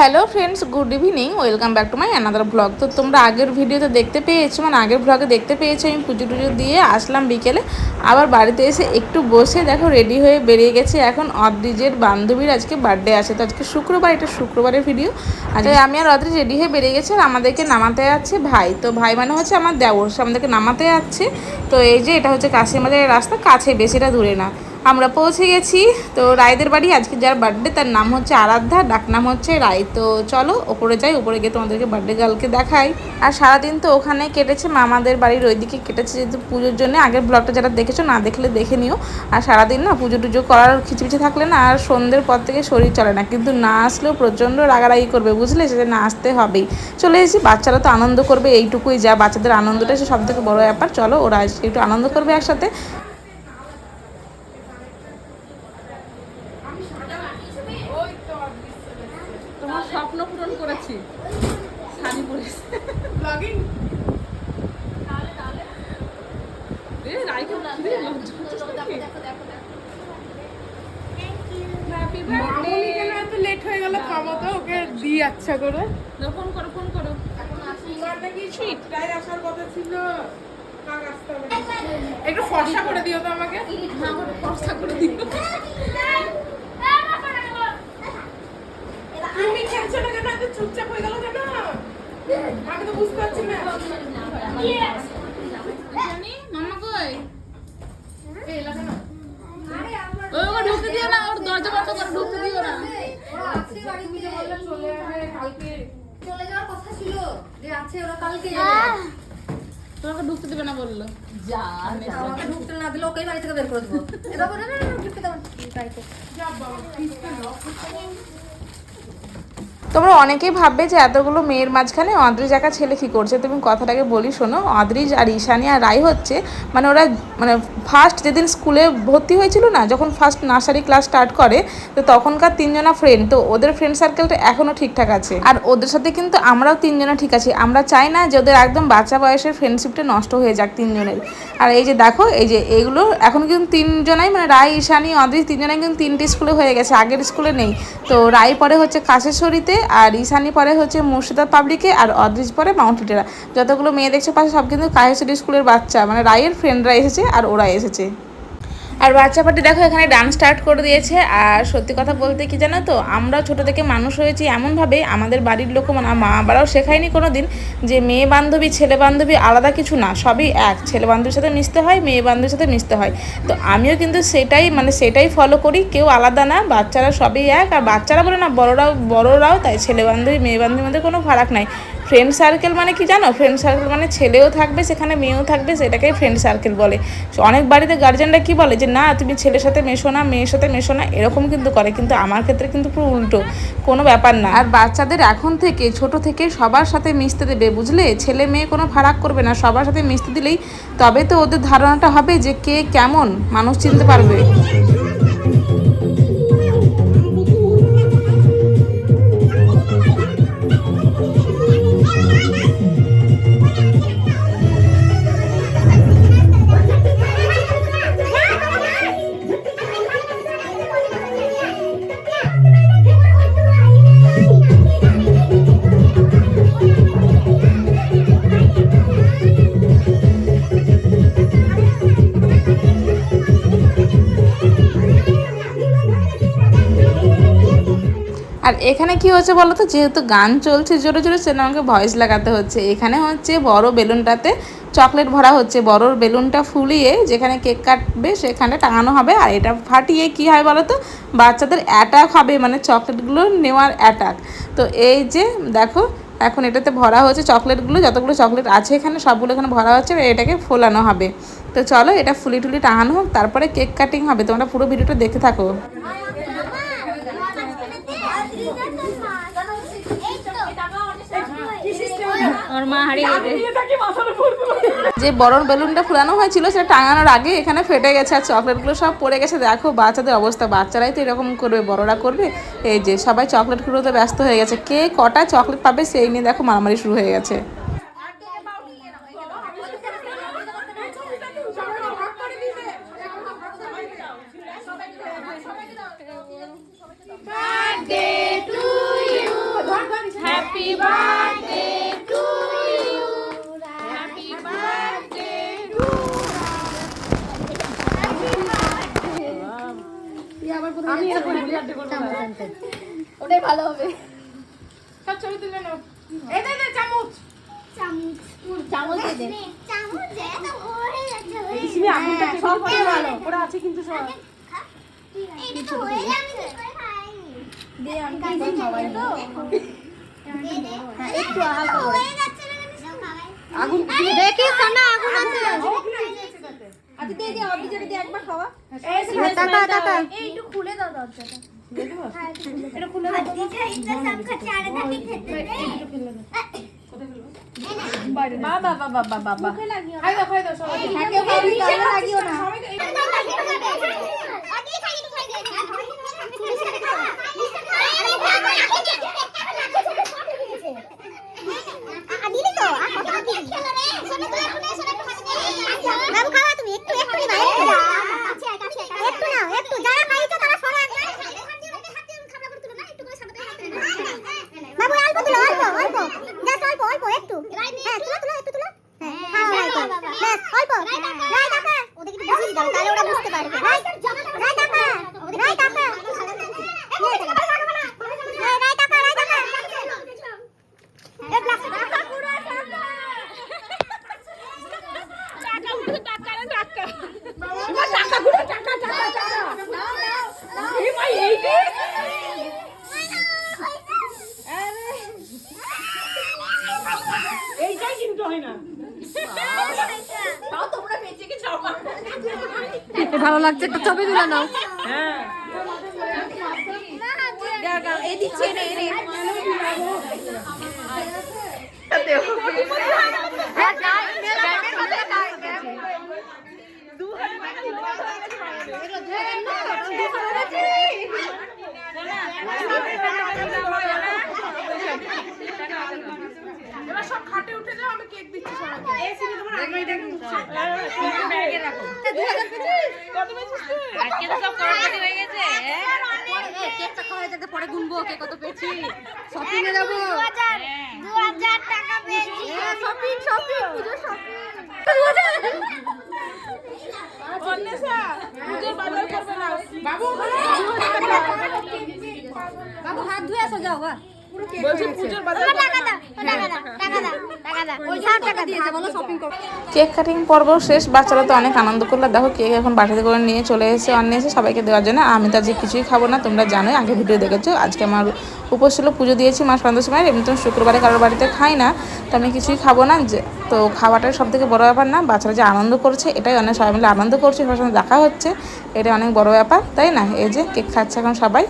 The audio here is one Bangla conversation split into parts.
Hello friends, good evening, welcome back to my another blog. তো তোমরা আগের ভিডিওতে দেখতে পেয়েছ মানে আগের ব্লগে দেখতে পেয়েছ, আমি পুজো টুজো দিয়ে আসলাম বিকেলে। আবার বাড়িতে এসে একটু বসে দেখো রেডি হয়ে বেরিয়ে গেছে এখন অদ্রিজের বান্ধবীর আজকে বার্থডে আছে। তো আজকে শুক্রবার, এটা শুক্রবারের ভিডিও। আজকে আমি আর অদ্রিজ রেডি হয়ে বেরিয়ে গেছে আর আমাদেরকে নামাতে যাচ্ছে ভাই। তো ভাই মানে হচ্ছে আমার দেওর, সে আমাদেরকে নামাতে যাচ্ছে তো এই যে এটা হচ্ছে কাশিমাদের রাস্তা, কাছে বেশিটা দূরে না। আমরা পৌঁছে গেছি। তো রায়দের বাড়ি, আজকে যার বার্থডে তার নাম হচ্ছে আরাধ্যা ডাকনাম হচ্ছে রায়। তো চলো, ওপরে যাই, ওপরে গিয়ে তোমাদেরকে বার্থডে গার্লকে দেখাই। আর সারাদিন তো ওখানে কেটেছে, মামাদের বাড়ির ওইদিকে কেটেছে যেহেতু পুজোর জন্য। আগের ব্লগটা যারা দেখেছ, না দেখলে দেখে নিও। আর সারাদিন না পুজো টুজো করার খিচিপিচি থাকলে না আর সন্ধ্যের পর থেকে শরীর চলে না। কিন্তু না আসলেও প্রচণ্ড রাগারাগি করবে, বুঝলে? সেটা না আসতে হবেই। চলে এসেছি, বাচ্চারা তো আনন্দ করবে, এইটুকুই যা। বাচ্চাদের আনন্দটা সে সব থেকে বড় ব্যাপার। চলো, ওরা একটু আনন্দ করবে একসাথে তোমার স্বপ্ন পূরণ করেছি শাড়ি পরেছি ব্লগিং লেট হয়ে গেল? খাব তো ওকে দিই আচ্ছা করে। ফোন করো ফোন করো। আসার কথা ছিল। হবে। একটু ফর্সা করে দিও তো আমাকে। খরচা করে দিও। তুমি খেলছো না কেন? এত চুপচাপ হয়ে গেল কেন? আমি তো বুঝতে পারছি না। জানি মামা কই? এই লাগা না ওই ওকে ঢুকতে দিও না ওর দরজা বন্ধ করে ঢুকতে দিও না। চলে আসবে কালকে চলে যাওয়ার কথা ছিল যে আছে ওরা কালকে যাবে। তোমাকে ঢুকতে দেবে না বলল। আমাকে ঢুকতে না দিলে ওকেই বাড়ি থেকে বের করে দেবো। এবার না না না ঢুকতে দেবো গাড়িতে তোমরা অনেকেই ভাববে যে এতগুলো মেয়ের মাঝখানে অদ্রিজ একা ছেলে কী করছে? তুমি কথাটাকে বলি শোনো অদ্রিজ আর ঈশানি আর রায় হচ্ছে মানে ওরা মানে ফার্স্ট যেদিন স্কুলে ভর্তি হয়েছিল না, যখন ফার্স্ট নার্সারি ক্লাস স্টার্ট করে, তো তখনকার তিনজনা ফ্রেন্ড তো ওদের ফ্রেন্ড সার্কেলটা এখনও ঠিকঠাক আছে। আর ওদের সাথে কিন্তু আমরাও তিনজনা ঠিক আছি। আমরা চাই না যে ওদের একদম বাচ্চা বয়সের ফ্রেন্ডশিপটা নষ্ট হয়ে যাক তিনজনের। আর এই যে দেখো, এই যে এগুলো এখন কিন্তু তিনজনাই মানে রায় ঈশানি অদ্রিজ তিনজনাই কিন্তু তিনটি স্কুলে হয়ে গেছে, আগের স্কুলে নেই। তো রায় পরে হচ্ছে কাশেশ্বরীতে আর ঈশানি পরে হচ্ছে মুর্শিদাবাদ পাবলিকে আর অদ্রিজ পরে মাউন্ট লিটেরা যতগুলো মেয়ে দেখছে, পাশে সব কিন্তু কাহেসুরি স্কুলের বাচ্চা। মানে রায়ের ফ্রেন্ডরা এসেছে আর ওরা এসেছে। আর বাচ্চা পার্টি দেখো, এখানে ডান্স স্টার্ট করে দিয়েছে। আর সত্যি কথা বলতে কি জানো তো, আমরা ছোট থেকে মানুষ হয়েছি এমনভাবে আমাদের বাড়ির লোক মানে মা বাবারাও শেখায়নি কোনো দিন যে মেয়ে বান্ধবী, ছেলে বান্ধবী আলাদা কিছু না, সবই এক। ছেলে বান্ধবীর সাথে মিশতে হয়, মেয়ে বান্ধবীর সাথে মিশতে হয়। তো আমিও কিন্তু সেটাই মানে সেটাই ফলো করি, কেউ আলাদা না, বাচ্চারা সবই এক। আর বাচ্চারা বলে না, বড়রাও বড়রাও, তাই ছেলে বান্ধবী, মেয়ে বান্ধবীর মধ্যে কোনো ফারাক নাই। ফ্রেন্ড সার্কেল মানে কি জানো? ফ্রেন্ড সার্কেল মানে ছেলেও থাকবে, সেখানে মেয়েও থাকবে, সেটাকেই ফ্রেন্ড সার্কেল বলে। অনেক বাড়িতে গার্জেনরা কি বলে? যে না, তুমি ছেলের সাথে মেশো না, মেয়ের সাথে মেশো না, এরকম কিন্তু করে। কিন্তু আমার ক্ষেত্রে কিন্তু পুরো উল্টো, কোনো ব্যাপার না। আর বাচ্চাদের এখন থেকে, ছোট থেকে সবার সাথে মিশতে দেবে, বুঝলে? ছেলে মেয়ে কোনো ফারাক করবে না, সবার সাথে মিশতে দিলেই তবে তো ওদের ধারণাটা হবে যে কে কেমন, মানুষ চিনতে পারবে। আর এখানে কি হচ্ছে বলো তো যেহেতু গান চলছে, জোরে জোরে সেটা আমাকে ভয়েস লাগাতে হচ্ছে। এখানে হচ্ছে বড় বেলুনটাতে চকলেট ভরা হচ্ছে। বড় বেলুনটা ফুলিয়ে যেখানে কেক কাটবে সেখানে টাঙানো হবে। আর এটা ফাটিয়ে কি হয় বলো তো বাচ্চাদের অ্যাটাক হবে মানে চকলেটগুলো নেওয়ার অ্যাটাক তো এই যে দেখো, এখন এটাতে ভরা হচ্ছে চকলেটগুলো যতগুলো চকলেট আছে এখানে, সবগুলো এখানে ভরা হচ্ছে এটাকে ফোলানো হবে। তো চলো এটা ফুলি টুলি টাঙানো হোক, তারপরে কেক কাটিং হবে। তোমরা পুরো ভিডিওটা দেখে থাকো। ওর মা হারিয়ে গেছে। যে বড় বেলুনটা ফুলানো হয়েছিল সেটা টাঙানোর আগে এখানে ফেটে গেছে আর চকলেটগুলো সব পড়ে গেছে। দেখো বাচ্চাদের অবস্থা। বাচ্চারাই তো এরকম করবে বড়রা করবে। এই যে সবাই চকলেটগুলোতে ব্যস্ত হয়ে গেছে। কে কটা চকলেট পাবে সেই নিয়ে দেখো মারামারি শুরু হয়ে গেছে birthday to you happy birthday to you happy birthday to ওটাই ভালো হবে। সব ছবি তুলে নাও। এই দে দে চামচ। চামচ। দিয়ে দে। তুমি আঙুলটা সব ভালো ওরা আছে কিন্তু সব। আমি কি সবাই একটু হালকা করে। আগুন দেখি সোনা আগুন আছে। আচ্ছা দিয়ে দিয়ে অর্ধেক দিয়ে একবার খাওয়া। টাকা টাকা এই একটু খুলে দাও দরজাটা বাবা বাবা বাবা বাবা। খাই দাও খাই দাও লাগিও না সবাই এই- দিলি তো আর কত বাকি বাবু খাওয়া তুমি একটু একটু নিবা একটু একটু নাও একটু যারা খাইছো তারা সরে বাবু অল্প তুলো অল্প অল্প জাস্ট অল্প অল্প একটু হ্যাঁ তুলো তুলো একটু তুলো হ্যাঁ খাও অল্প ব্যাস অল্প রাই কাকা ওদের কিন্তু বুঝিয়ে দাও তাহলে ওরা বুঝতে পারবে রাই রাই কাকা রাই কাকা রাই কাকা রাই কাকা এ গ্লাস পুরো এইটাই কিন্তু হয় না ভালো লাগছে একটা ছবি তুলে নাও। হ্যাঁ এই দিচ্ছি এনে এনে এবার সব খাটে উঠে যাও আমি কেক দিচ্ছি সবাইকে এই সিনে তোমার আগে এটা কেকটা খাওয়া যাতে পরে গুনবো কে কত পেয়েছি। শপিং এ যাব। দু হাজার টাকা পেয়েছি। Shopping shopping Puja shopping Anwesha পুজোর বাজার করবে না। বাবু বাবু হাত ধুয়ে আসো যাও বলছি পুজোর বাজার টাকা দাও টাকা দাও টাকা দাও টাকা দাও। ওই সব টাকা দিয়েছে বলো শপিং করো কেক কাটিং পর্ব শেষ বাচ্চারা তো অনেক আনন্দ করল। দেখো কেক এখন বাটিতে করে নিয়ে চলে এসে অন্য এসে সবাইকে দেওয়ার জন্য। আমি তো আজকে কিছুই খাব না তোমরা জানোই আগে ভিডিও দেখেছ। আজকে আমার উপোস ছিল পুজো দিয়েছি মা সন্ধ্যের সময় এমনি তো শুক্রবারে কারোর বাড়িতে খাই না তো আমি কিছুই খাব না। যে তো খাওয়াটাই সব থেকে বড়ো ব্যাপার না বাচ্চারা যে আনন্দ করছে এটাই অনেক সবাই মিলে আনন্দ করছে সবার সঙ্গে দেখা হচ্ছে। এটা অনেক বড় ব্যাপার তাই না? এই যে কেক খাচ্ছে এখন সবাই।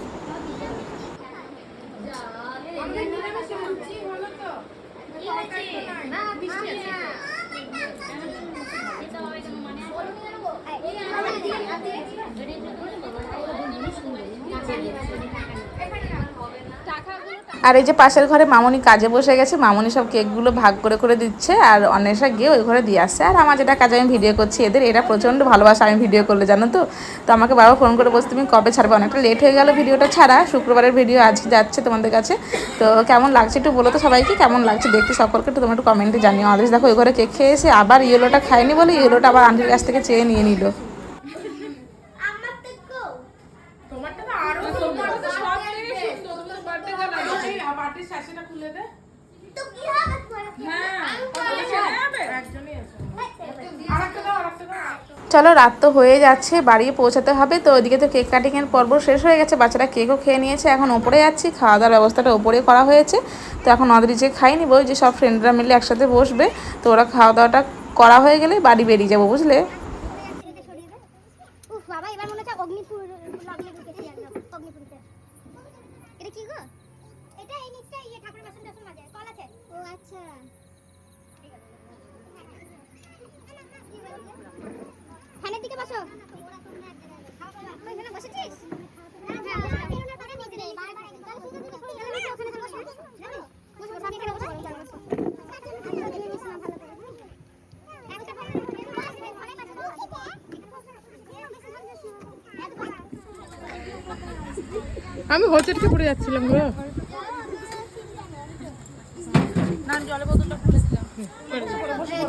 আর এই যে পাশের ঘরে মামনি কাজে বসে গেছে, মামনি সব কেকগুলো ভাগ করে করে দিচ্ছে আর অন্বেষা গিয়ে ওই ঘরে দিয়ে আসছে। আর আমার যেটা কাজে আমি ভিডিও করছি, এদের এটা প্রচণ্ড ভালোবাসা আমি ভিডিও করলে, জানো তো? তো আমাকে বাবা ফোন করে বসে তুমি কবে ছাড়বে? অনেকটা লেট হয়ে গেল ভিডিওটা ছাড়া, শুক্রবারের ভিডিও আজকে যাচ্ছে তোমাদের কাছে। তো কেমন লাগছে একটু বলো তো সবাইকে, কেমন লাগছে দেখতে সকলকে একটু তোমার একটু কমেন্টে জানিও। আদেশ, দেখো ওই ঘরে কেক খেয়ে এসে আবার ইয়েলোটা খায়নি বলে ইয়েলোটা আবার আন্টির কাছ থেকে চেয়ে নিয়ে নিল আমার থেকে তোমারটা তো আরও তোমার তো সব থেকে সুন্দর তোমার বার্থডে গেল এই খুলে দে। তো কি হবে? হ্যাঁ একজনই আছে একজনই আছে। আরেকটা দাও আরেকটা দাও। চলো রাত তো হয়ে যাচ্ছে বাড়ি পৌঁছাতে হবে। তো ওইদিকে তো কেক কাটিংয়ের পর্ব শেষ হয়ে গেছে। বাচ্চারা কেকও খেয়ে নিয়েছে এখন ওপরে যাচ্ছি। খাওয়া দাওয়ার ব্যবস্থাটা ওপরে করা হয়েছে। তো এখন অদরি যে খাই নিব যে সব ফ্রেন্ডরা মিলে একসাথে বসবে। তো ওরা খাওয়া দাওয়াটা করা হয়ে গেলে বাড়ি বেরিয়ে যাব বুঝলে উফ বাবা এবার মনে হচ্ছে অগ্নিপুর লাগলে ঢুকেছি একদম অগ্নিপুরিতে এটা কি গো এটা এই নিচটা ইয়ে ঠাকুরের বাসন টাসন মাজে কল আছে ও আচ্ছা ফ্যানের দিকে বসো ওইখানে বসেছিস হ্যাঁ, বসে থাক। ওখানে তো বসো। বসো, বসো, আমি এখানে বসবো, চলো, বসো। তুমি বসো না, ভালো করে। একটা আমি হোচটকে পড়ে যাচ্ছিলাম গো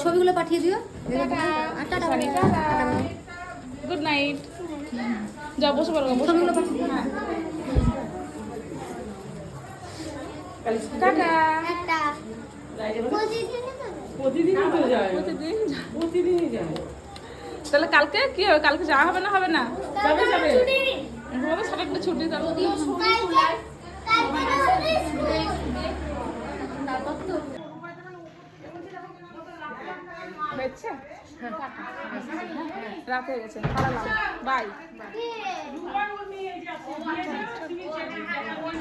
ছবিগুলো পাঠিয়ে দিও টাটা গুড নাইট যাও বসে পড়ো বসে। টাটা। তাহলে কালকে কি হবে? কালকে যাওয়া হবে না হবে না? যাবে। সারাটা ছুটি তাহলে রাত হয়ে গেছে বাই।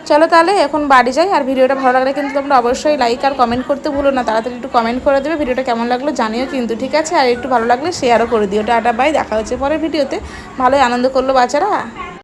চলো তাহলে, এখন বাড়ি যাই। আর ভিডিওটা ভালো লাগলে কিন্তু তোমরা অবশ্যই লাইক আর কমেন্ট করতে ভুলো না। তাড়াতাড়ি একটু কমেন্ট করে দেবে। ভিডিওটা কেমন লাগল জানিও কিন্তু, ঠিক আছে? আর একটু ভালো লাগলে শেয়ারও করে দিও। Tata, bye. দেখা হচ্ছে পরের ভিডিওতে। ভালোই আনন্দ করল বাচ্চারা।